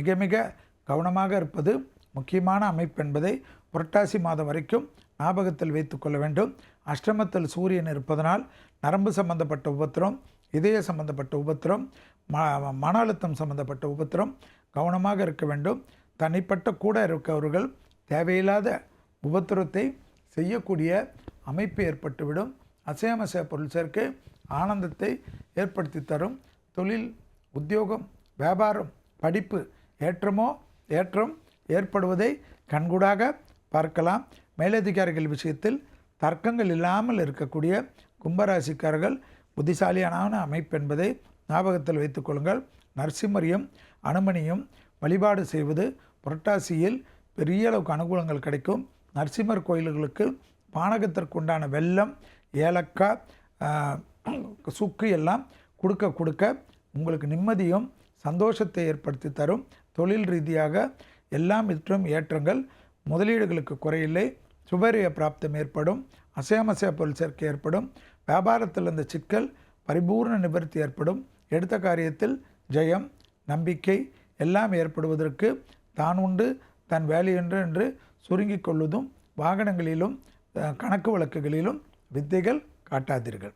மிக மிக கவனமாக இருப்பது முக்கியமான அமைப்பு என்பதை புரட்டாசி மாதம் வரைக்கும் ஞாபகத்தில் வைத்துக்கொள்ள வேண்டும். அஷ்டமத்தில் சூரியன் இருப்பதனால் நரம்பு சம்பந்தப்பட்ட உபத்திரம் இதய சம்பந்தப்பட்ட உபத்திரம் ம மன அழுத்தம் சம்பந்தப்பட்ட உபத்திரம் கவனமாக இருக்க வேண்டும். தனிப்பட்ட கூட இருக்கவர்கள் தேவையில்லாத உபத்திரத்தை செய்யக்கூடிய அமைப்பு ஏற்பட்டுவிடும். அசையமசைய பொருள் சேர்க்கை ஆனந்தத்தை ஏற்படுத்தி தரும். தொழில் உத்தியோகம் வியாபாரம் படிப்பு ஏற்றமோ ஏற்றம் ஏற்படுவதை கண்கூடாக பார்க்கலாம். மேலதிகாரிகள் விஷயத்தில் தர்க்கங்கள் இல்லாமல் இருக்கக்கூடிய கும்பராசிக்காரர்கள் புத்திசாலியான அமைப்பு என்பதை ஞாபகத்தில் வைத்துக்கொள்ளுங்கள் நரசிம்மரியும் அனுமனியும் வழிபாடு செய்வது புரட்டாசியில் பெரிய அளவுக்கு அனுகூலங்கள் கிடைக்கும். நரசிம்மர் கோயில்களுக்கு பானகத்திற்குண்டான வெள்ளம் ஏலக்காய் சுக்கு எல்லாம் கொடுக்க கொடுக்க உங்களுக்கு நிம்மதியும் சந்தோஷத்தை ஏற்படுத்தி தரும். தொழில் ரீதியாக எல்லாம் மற்றும் ஏற்றங்கள் முதலீடுகளுக்கு குறையில்லை. சுபரிய பிராப்தம் ஏற்படும். அசையமசைய பொருள் சேர்க்கை ஏற்படும். வியாபாரத்தில் இருந்த சிக்கல் பரிபூர்ண நிவர்த்தி ஏற்படும். எடுத்த காரியத்தில் ஜெயம் நம்பிக்கை எல்லாம் ஏற்படுவதற்கு தான் உண்டு. தன் வேலையென்று என்று சுருங்கிக் கொள்வதும் வாகனங்களிலும் கணக்கு வழக்குகளிலும் வித்தைகள் காட்டாதீர்கள்.